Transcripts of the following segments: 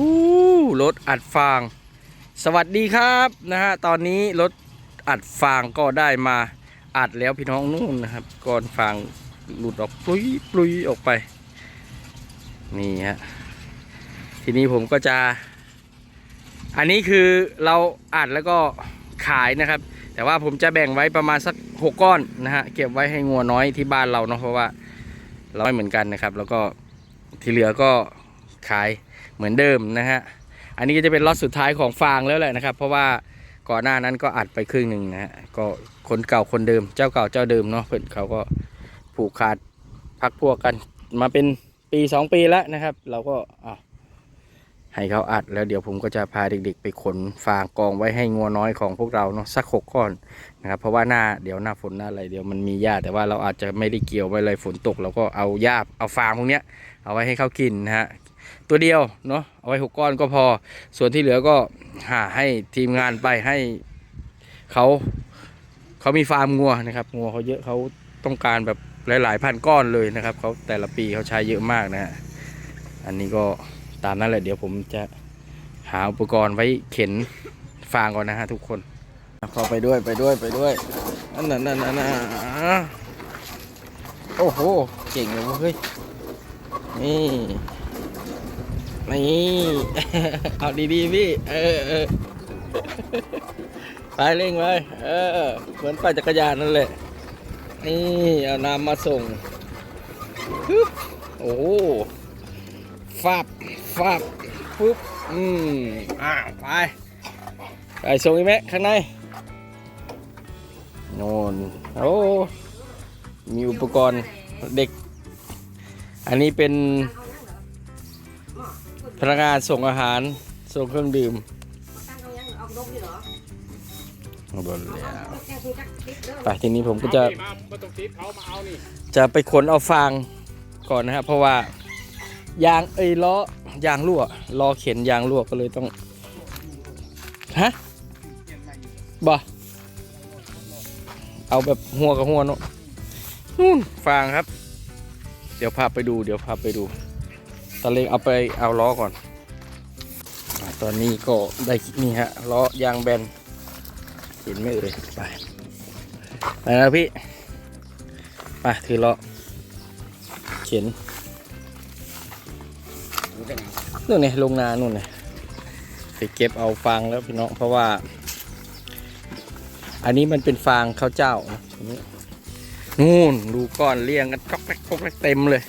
อู้รถอัดฟาง สวัสดีครับนะฮะตอนนี้รถอัดฟางก็ได้มาอัดแล้วพี่น้องนู่นนะครับก่อนฟางหลุดออกปลุยปลุยออกไป นี่ฮะทีนี้ผมก็จะ อันนี้คือเราอัดแล้วก็ขายนะครับ แต่ว่าผมจะแบ่งไว้ประมาณสักหกก้อนนะฮะเก็บไว้ให้งัวน้อยที่บ้านเราเนาะเพราะว่าเราไม่เหมือนกันนะครับ แล้วก็ที่เหลือก็ ขายเหมือนเดิมนะฮะ อันนี้ก็จะเป็นล็อตสุดท้ายของฟางแล้วแหละนะครับ เพราะว่าก่อนหน้านั้นก็อัดไปครึ่งหนึ่งนะฮะ ก็คนเก่าคนเดิม เจ้าเก่าเจ้าเดิมเนาะเพื่อนเขาก็ผูกขาดพักพวกกัน มาเป็นปีสองปีแล้วนะครับ เราก็อะให้เขาอัดแล้วเดี๋ยวผมก็จะพาเด็กๆ ไปขนฟางกองไว้ให้งัวน้อยของพวกเราเนาะสักหกก้อนนะครับเพราะว่าหน้าเดี๋ยวหน้าฝนหน้าอะไรเดี๋ยวมันมีหญ้าแต่ว่าเราอาจจะไม่ได้เกี่ยวไว้เลยฝนตกเราก็เอาหญ้าเอาฟางพวกเนี้ยเอาไว้ให้เขากินนะฮะ ตัวเดียวเนาะเอาไว้หกก้อนก็พอ ส่วนที่เหลือก็หาให้ทีมงานไปให้เขาเขามีฟาร์มงัวนะครับงัวเขาเยอะเขาต้องการแบบหลาย ๆ พันก้อนเลยนะครับเขาแต่ละปีเขาใช้เยอะมากนะฮะอันนี้ก็ตามนั้นแหละเดี๋ยวผมจะหาอุปกรณ์ไว้เข็นฟางก่อนนะฮะทุกคนเข้าไปด้วยไปด้วยไปด้วยอันนั้นนั่นนั่นโอ้โหเก่งเลยเว้ยนี่ นี่ เอาดีๆพี่ เออเออไปเร่งไปเออ เหมือนปั่นจักรยานนั่นแหละ นี่ เอาน้ำมาส่งฮึบโอ้โหฟับฟับปุ๊บ อืมอ่าไป ไปส่งอีกไหมข้างในโน่นโอ้มีอุปกรณ์เด็ก อันนี้เป็น พนักงานส่งอาหาร ส่งเครื่องดื่มตั้งเอายังเอาลงนี่เหรอเอาบนแล้วแกคุยจักติ๊กเด้อไปทีนี้ผมก็จะเอานี่มามาตรงติดเขามาเอานี่จะไปขนเอาฟางก่อนนะครับเพราะว่ายางเอ้ยล้อยางรั่วล้อเข็นยางรั่วก็เลยต้องฮะบ่เอาแบบหัวกับหัวเนาะนู่นฟางครับ เดี๋ยวพาไปดู เดี๋ยวพาไปดู ตะเล็งเอาไปเอาล้อก่อน ตอนนี้ก็ได้นี่ฮะล้อยางแบนเห็นไหมเอ่ยไปไปนะพี่ไปถือลาะเขียนนู่นไงลงนานู่นไงไปเก็บเอาฟางแล้วพี่น้องเพราะว่า อันนี้มันเป็นฟางข้าวเจ้านะทีนี้นู่นดูก้อนเรียงกันก๊อกแก๊กก๊อกแก๊กเต็มเลย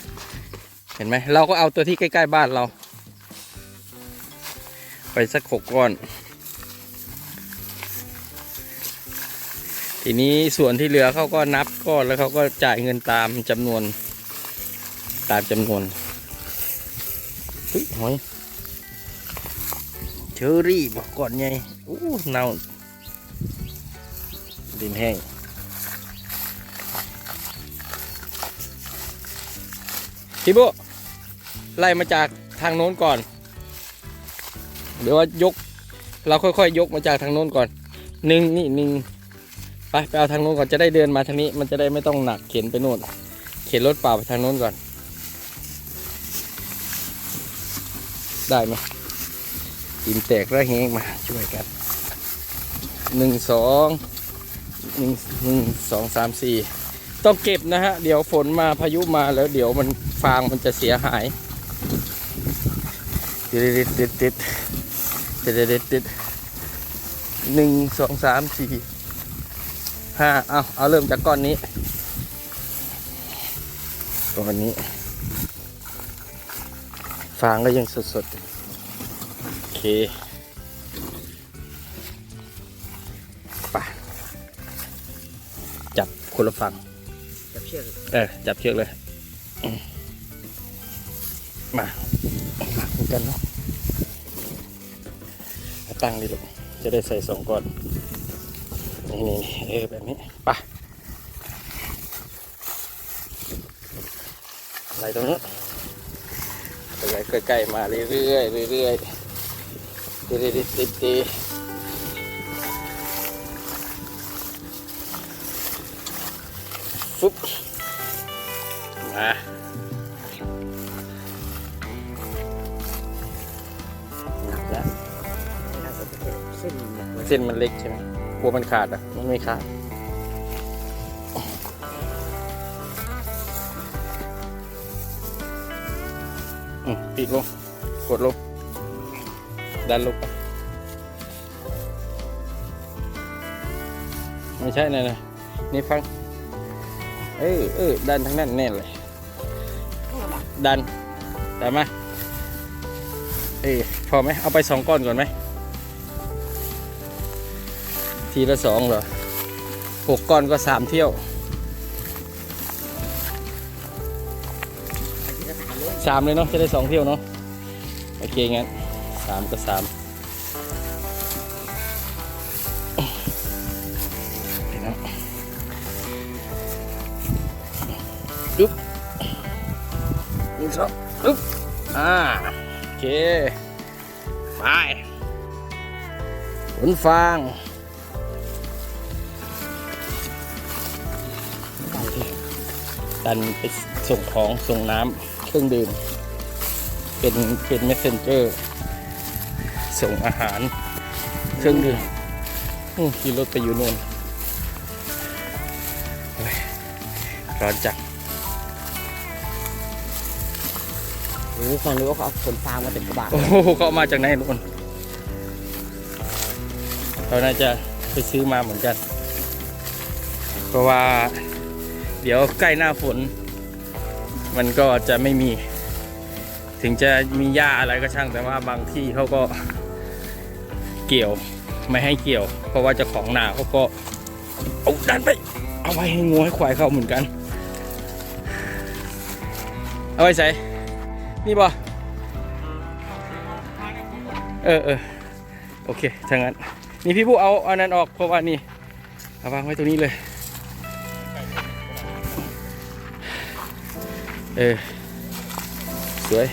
ห็นไหมเราก็เอาตัวที่ใกล้ ๆ บ้านเรา ไปสักหกก้อน ทีนี้ส่วนที่เหลือเขาก็นับก้อนแล้วเขาก็จ่ายเงินตามจำนวน ตามจำนวนเฮ้ยหอยเชอรี่บอกก่อนไงอู้เน่าดินแห้งพี่บุ ไล่มาจากทางโน้นก่อน เดี๋ยวว่ายก เราค่อยๆยยกมาจากทางโน้นก่อนหนึ่งนี่หนึ่งไปไปเอาทางโน้นก่อนจะได้เดินมาทางนี้ มันจะได้ไม่ต้องหนักเข็นไปโน่นเข็นรถเปล่าไปทางโน้นก่อน ได้ไหมดินแตกแล้วเฮงมาช่วยกันหนึ่งสองหนึ่งหนึ่งสองสามสี่ต้องเก็บนะฮะ เดี๋ยวฝนมาพายุมาแล้วเดี๋ยวมันฟางมันจะเสียหาย ติดติดติดติดติดติดติดหนึ่งสองสามสี่ห้าเอาเอาเริ่มจากก้อนนี้ก้อนนี้ฟางก็ยังสดๆโอเคไปจับคนละฝั่งจับเชือกเออจับเชือกเลย มามาคุยกันเนาะตั้งดิลูกจะได้ใส่สองก้อนนี่นี่เออแบบนี้ไปอะไรตรงนี้ไปใกล้ๆมาเรื่อยๆเรื่อยๆติดติดติดติดฟุ๊บมา ส้นมันเล็กใช่ไหมกลัวมันขาดอะ มันไม่ขาดอืมปิดลง กดลง ดันลงไม่ใช่นะนะนี่ฟัง เออเออดันทั้งนั้นแน่เลย ดัน ได้ไหมเอ้ยพอไหม เอาไปสองก้อนก่อนไหม ทีละสองเหรอหกก้อนก็สามเที่ยวอาทิตย์ละสามเลยสามเลยเนาะจะได้สองเที่ยวเนาะโอเคงั้นสามก็สามเดี๋ยวนะอึ๊บหนึ่งสองอึ๊บอ่าโอเคไปขนฟาง ดันไปส่งของส่งน้ำเครื่องดื่ม เป็นเป็น messenger ส่งอาหาร เครื่องดื่มอืมขี่รถไปอยู่นู่นโอ้ยร้อนจังโอ้ฟังเลยว่าเขาเอาขนฟางมาเต็มกระบะโอ้โหเขาเอามาจากไหนนู่นเขาน่าจะไปซื้อมาเหมือนกัน เพราะว่า เดี๋ยวใกล้หน้าฝน มันก็จะไม่มี ถึงจะมีหญ้าอะไรก็ช่างแต่ว่าบางที่เขาก็เกี่ยวไม่ให้เกี่ยว เพราะว่าเจ้าของนาเขาก็เอาดันไป เอาไว้ให้งูให้ควายเข้าเหมือนกัน เอาไว้ใส่นี่บ่เออเออโอเคถ้างั้น นี่พี่ผู้เอาเอานั้นออกเพราะว่านี่เอาวางไว้ตรงนี้เลย เออ สวย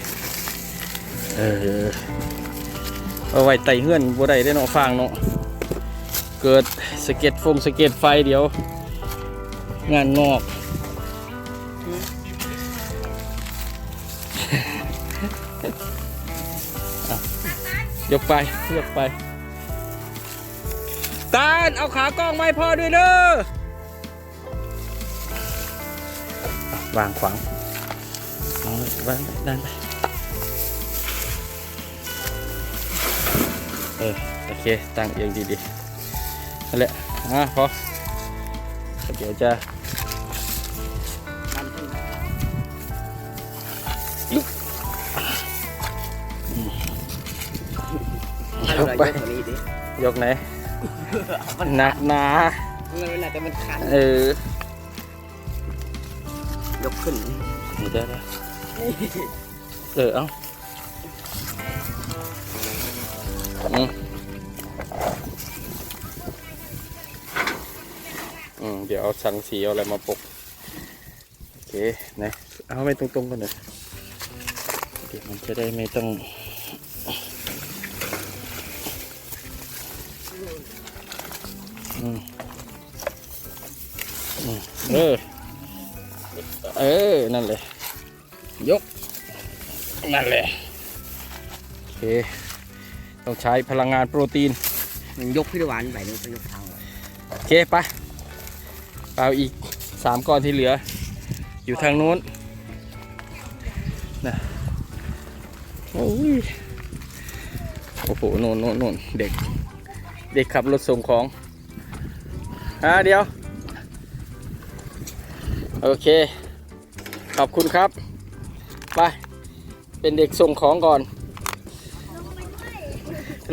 เออ เอาไว้ไต่เฮือนบ่ได้ได้อเนาะฟางเนาะ เกิดสะเก็ดฟงสะเก็ดไฟเดี๋ยว งานงอกเอายกไปยกไป ตาลเอาขากล้องไมาให้พ่อด้วยเด้ออะวางขวางเอา วางดันไปเออโอเคตั้งเองดีๆนั่นแหละอะพอเดี๋ยวจะดันขึ้นถ้าเรายกยไปกกว่านี้ดิยกไหนหนักหนามันน่าจะมันคันเออยกขึ้นเดี๋ยว เดี๋ยวเออเอาอืมอืมเดี๋ยวเอาสังสีเอาอะไรมาปกโอเคนะเอาไม่ตรงๆกันเลยเดี๋ยวมันจะได้ไม่ต้องอืมเออ เออ นั่นเลย ยก นั่นแหละ โอเค ต้องใช้พลังงานโปรตีน มันยกพี่หวานไปนี่ก็ยกเท้าโอเคไปเอาอีกสามก้อนที่เหลือ อยู่ทางนู้นนะโอ้ยโอ้โหโน่นโน่นโน่นเด็ก เด็กขับรถส่งของ อ่าเดี๋ยว โอเค ขอบคุณครับ ไป เป็นเด็กส่งของก่อน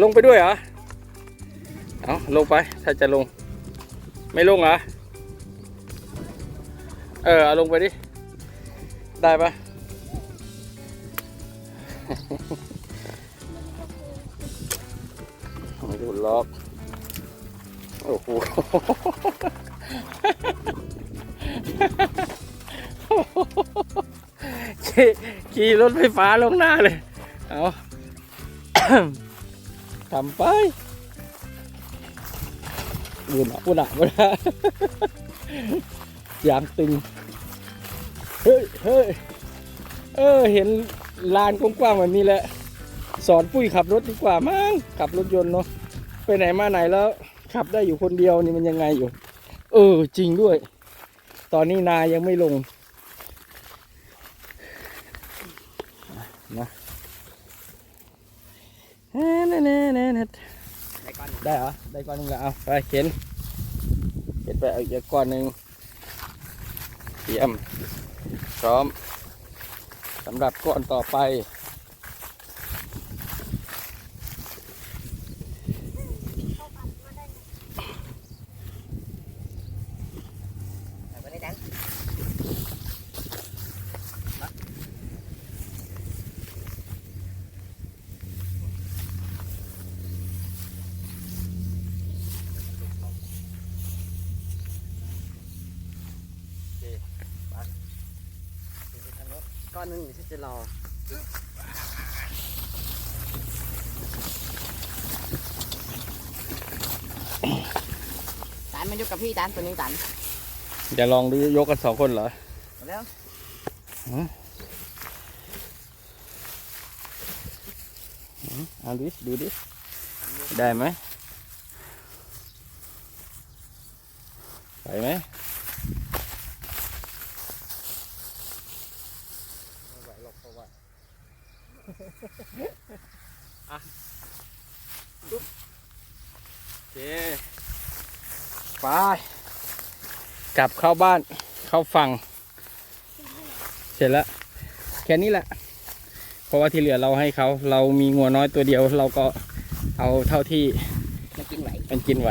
ลงไปด้วยเหรอ เอาลงไป ถ้าจะลง ไม่ลงเหรอ เออ เอาลงไปดิ ได้ปะไม่ดูล็อก โอ้โห ขี่รถไฟฟ้าลงหน้าเลย เอาทำไปบุญอะบุญอะบุญอะยางตึง เฮ้ยเฮ้ยเออ เห็นลานกว้างๆแบบนี้แหละ สอนปุ้ยขับรถดีกว่ามั้ง ขับรถยนต์เนาะ ไปไหนมาไหนแล้ว ขับได้อยู่คนเดียวนี่มันยังไงอยู่ เออ จริงด้วย ตอนนี้นายังไม่ลง นะแน่แน่แน่แน่ในก้อนได้เหรอ ได้ก้อนหนึงแล้วเอาไปเข็นเข็นไปเอาอีกก้อนหนึ่งเตรียมพร้อมสำหรับก้อนต่อไป ใส่ไปได้ดัน ก้อน หนึงเดี๋ยวฉันจะรอตันมันอยู่กับพี่ตันตัวนี้ตันจะลองดูยกกันสองคนเหรอมาแล้วเอาดิดูดิ ได้ไหมไปไหมอะปุ๊บโอเค ไปกลับเข้าบ้านเข้าฝั่ง เสร็จแล้วแค่นี้แหละ เพราะว่าที่เหลือเราให้เขา เรามีงัวน้อยตัวเดียว เราก็เอาเท่าที่มากินไหวมันกินไหว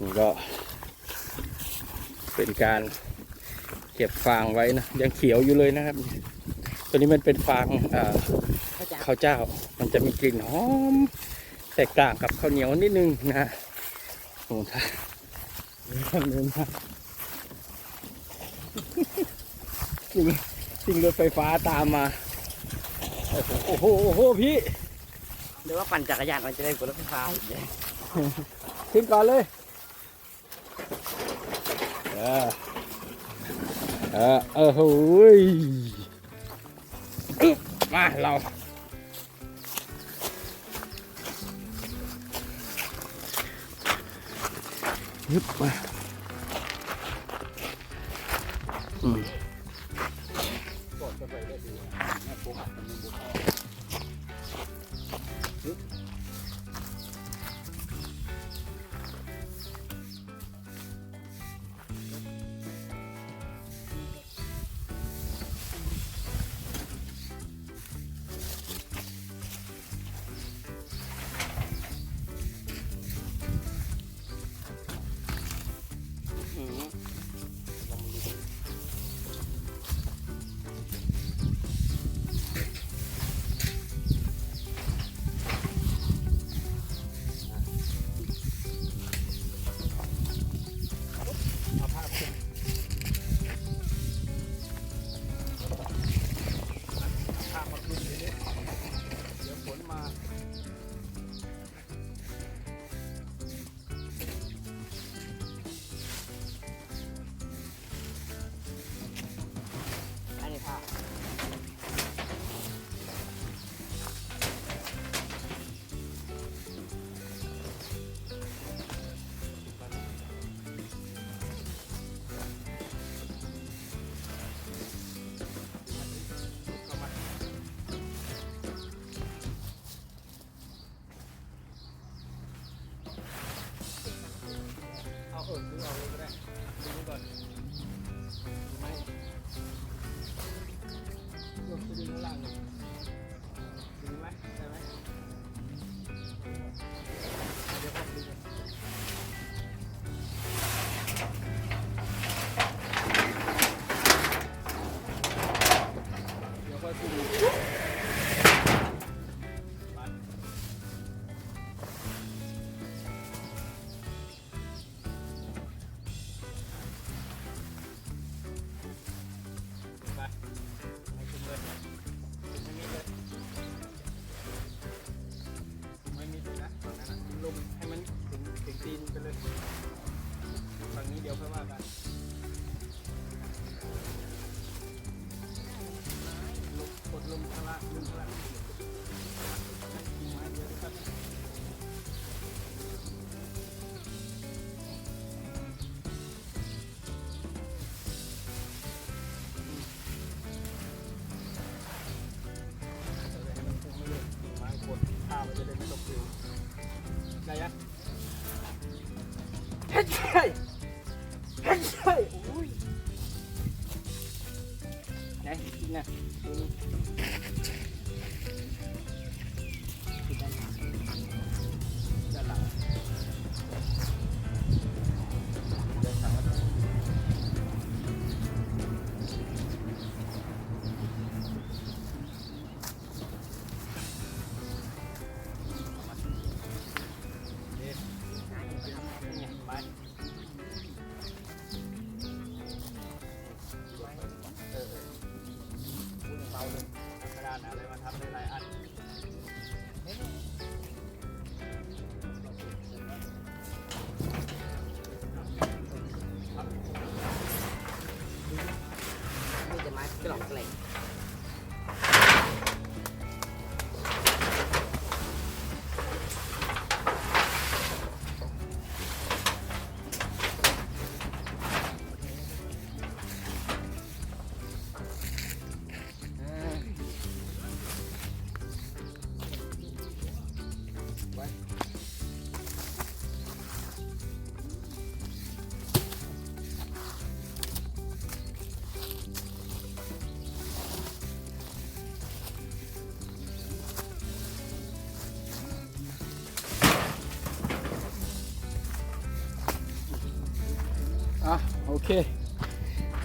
นี่ก็ เป็นการเก็บฟางไว้นะ ยังเขียวอยู่เลยนะครับ ตัวนี้มันเป็นฟางอ่าเข้าใจข้าวเจ้า มันจะมีกลิ่นหอม แตกต่างกับข้าวเหนียวนิดนึงนะโอ้ท่าเดินมาสิ่งสิ่งรถไฟฟ้าตามมา โอ้โหโอ้โหพี่หรือว่าปั่นจักรยานมันจะได้กว่ารถไฟฟ้าอีกเนี่ยขึ้นก่อนเลย เออ เออเออโห้ยมาเรา ยึ เออซื้อเอาเลยก็ได้ดูก่อนไม่ยกไปดูข้างล่างเลย โอเค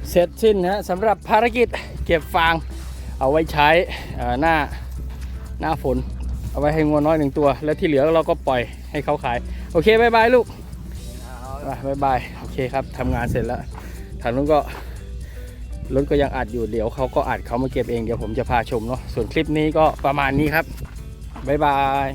เสร็จสิ้นนะฮะสำหรับภารกิจเก็บฟางเอาไว้ใช้หน้าหน้าฝน เอาไว้ให้งัวน้อยหนึ่งตัว แล้วที่เหลือเราก็ปล่อยให้เขาขาย โอเคบายบายลูกบายบายโอเคครับทำงานเสร็จแล้วทางนู้นก็รถก็ยังอัดอยู่เดี๋ยวเขาก็อัดเขามาเก็บเองเดี๋ยวผมจะพาชมเนาะส่วนคลิปนี้ก็ประมาณนี้ครับบายบาย